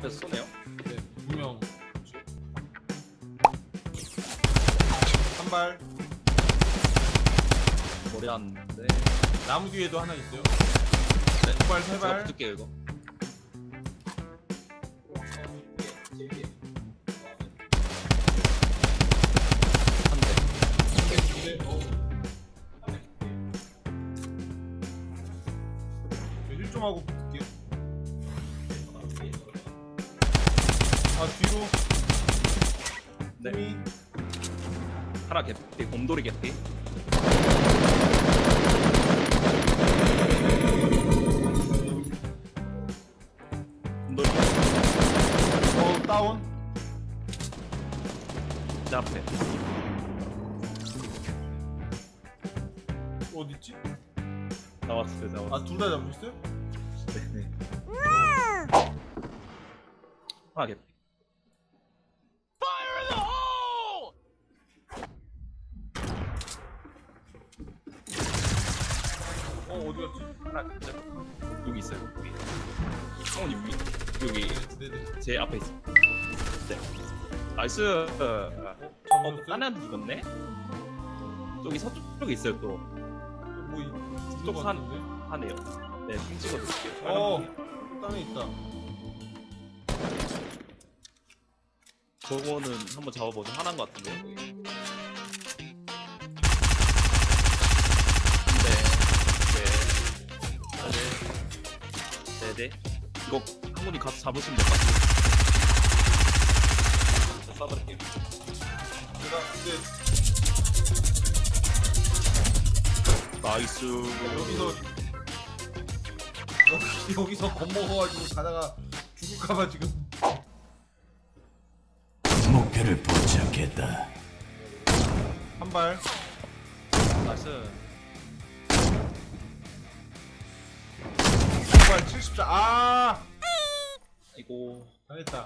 앞에서 쏘네요. 네, 두명 한 발 머리 안데 나무 뒤에도 하나 있어요 네. 두발 제가 세발 붙을게요 이거. 한 대. 힐좀 하고 하나 개피. 곰돌이 개피. 곰돌이 어 다운 제 앞에. 어딨지? 나왔어요. 나왔어요. 아둘 다 잡으셨어요? 어 어디 갔지? 하나 개피. 여기 있어요. 여기. 성훈이 위 여기 네네 제 앞에 있어. 네. 나이스. 어, 잡으셨어요? 하나 죽었네. 저기 서쪽 쪽에 있어요 또. 뭐 이- 쪽 이쪽 산-? 하네요. 네, 핑 찍어드릴게요. 어 땅에 있다 저거는 한번 잡아보죠. 하나인 것 같은데. 네, 네, 네. 이거 한 분이 가서 잡으시면 될 것 같아요. 제가 근데 나이스. 여기서 여기, 여기서 겁먹어가지고 가다가 죽을까봐 지금 목표를 포착했다. 한발 나이스. 한발 74. 아 이거 당했다.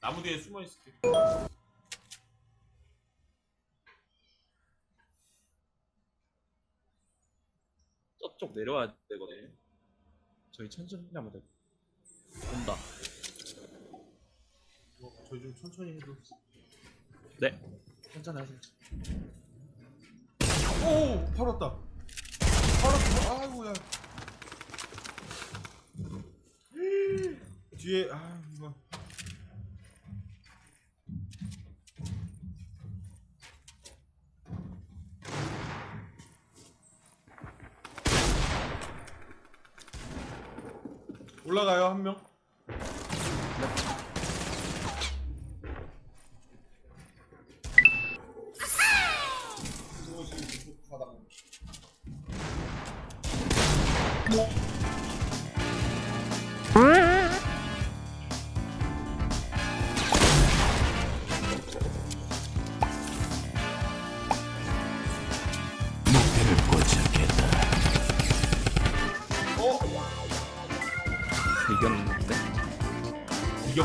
나무 뒤에 숨어 있을게. 저쪽 내려와야 되거든요. 저희 천천히 하면 돼. 온다. 어, 저희 좀 천천히 해도. 네. 천천히 하세요. 오 팔았다. 팔았어. 아이고야. 뒤에 아 이거. 올라가요 한 명.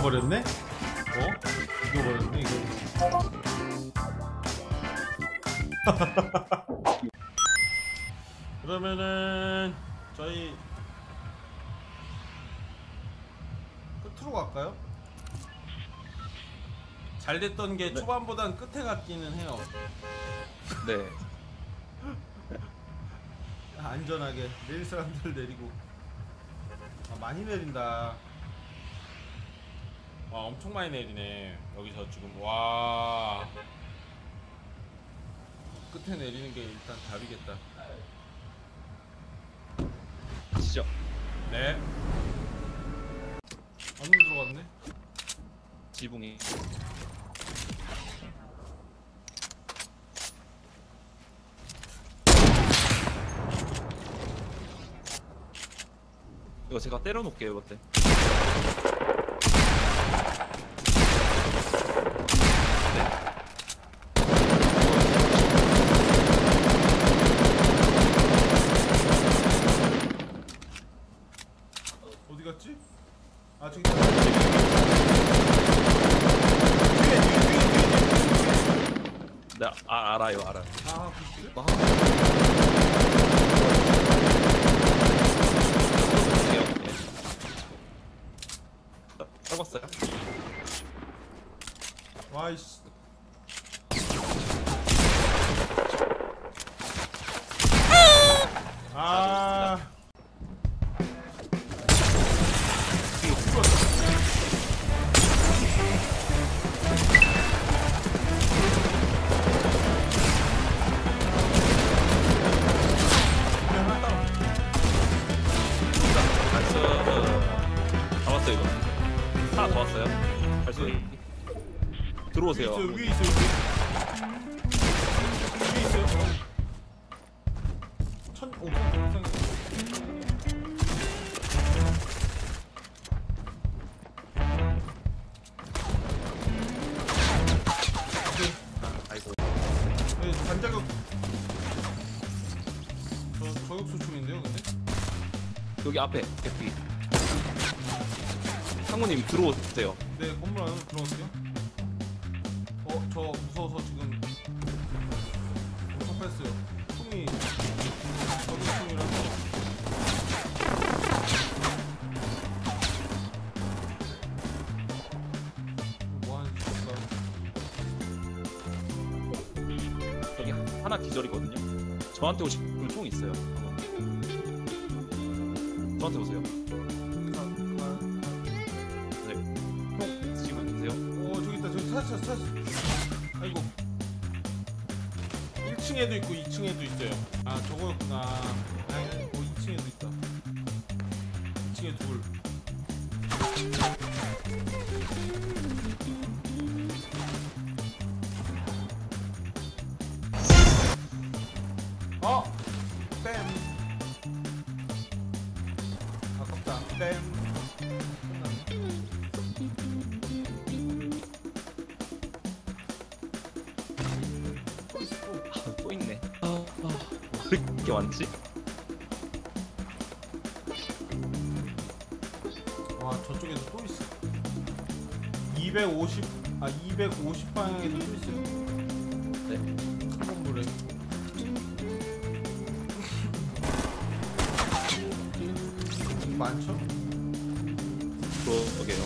버렸네? 어? 이겨버렸네 이거 그러면은 저희 끝으로 갈까요? 잘 됐던 게 네. 초반보단 끝에 같기는 해요 네. 안전하게 내릴 사람들 내리고 아, 많이 내린다 와 엄청 많이 내리네 여기서 지금 와 끝에 내리는 게 일단 답이겠다 가시죠. 네 안으로 들어갔네 지붕이. 이거 제가 때려놓을게요, 이거 때. 어디 갔지? 아 저기 있다. 뒤에 뒤에 뒤에 뒤에 뒤에 네 아, 알아요 알아요 아? 뭐 네. 떨궜어요 와이씨 하나 더 왔어요. 발소리 들어오세요. 있어요 위에 있어요. 위에 위에 있어요. 천 옥상 옥상 아이고 네, 반자격. 저 저격 소총인데요 근데? 여기 앞에 개피 상무님 들어오세요. 네 건물 안으로 들어갈게요. 어 저 무서워서 지금 뺐어요. 총이 저격 총이라서. 뭐 하는지 하나 기절이거든요. 저한테 오시면 총 있어요. 저한테 오세요 1층에도 있고 2층에도 있어요. 아 저거였구나. 아이 어 2층에도 있다. 2층에 둘 이렇게 많지? 와 저쪽에도 또 있어. 250, 아250 방향에도 또 있어요 네 건물에 많죠? 그러게요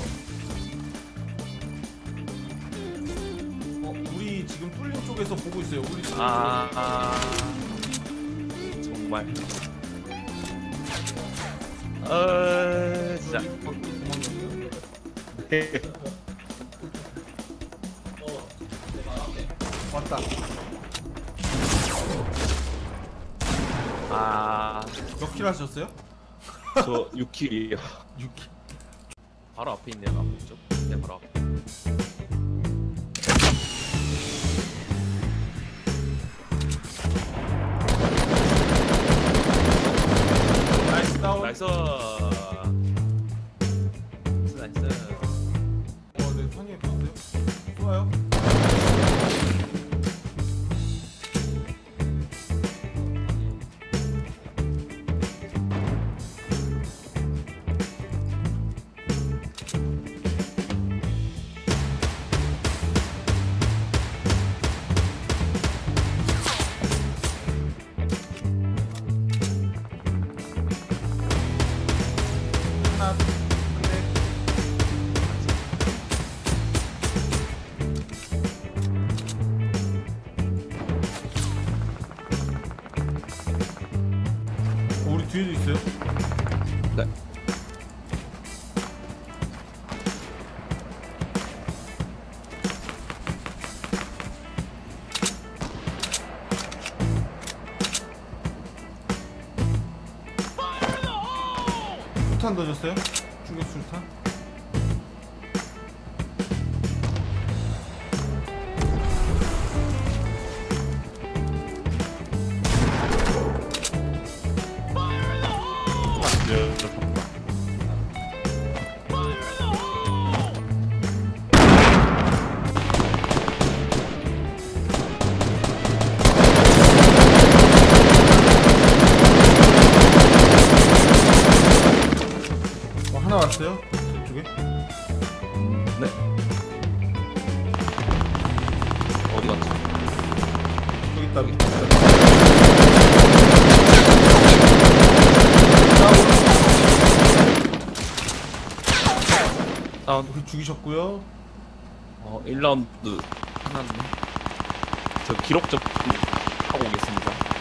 어 우리 지금 뚫린 쪽에서 보고 있어요. 우리 뚫린 아, 아 정말. 어 진짜. 왔다. 아저 몇 킬 하셨어요? 6킬이에요. 6킬. 바로 앞에 있네요 쪽. 네 바로 앞에 나 어, 우리 뒤에도 있어요? 네 수탄 던졌어요? 충격 수탄? 왔어요? 저쪽에? 네. 어디 갔지? 미쳤다 미쳤다. 다운 우리 죽이셨고요. 어 1라운드. 끝났네. 저 기록 좀 하고 오겠습니다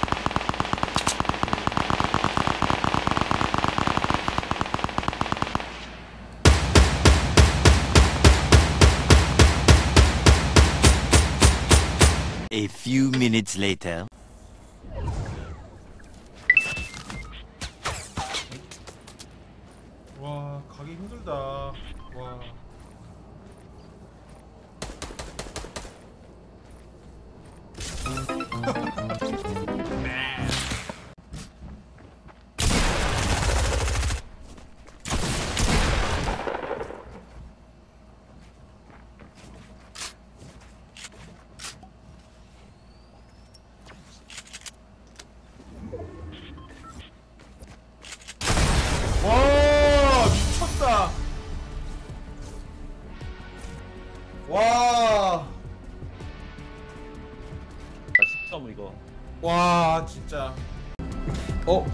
few minutes later. 와 가기 힘들다 와 와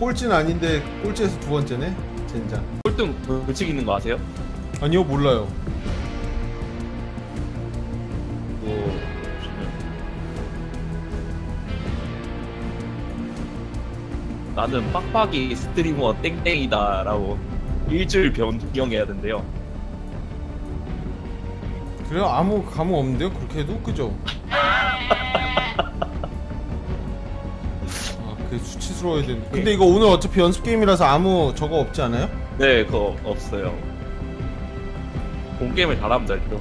꼴찌는 아닌데 꼴찌에서 두 번째네 젠장. 꼴등 벌칙 있는 거 아세요? 아니요 몰라요. 보시면. 나는 빡빡이 스트리머 땡땡이다 라고 일주일 변경해야 된대요. 그래요? 아무 감흥 없는데요? 그렇게 해도? 그죠 아 그게 수치스러워야 되는데 근데 이거 오늘 어차피 연습 게임이라서 아무 저거 없지 않아요? 네, 그거 없어요. 본 게임을 잘하면 될 듯.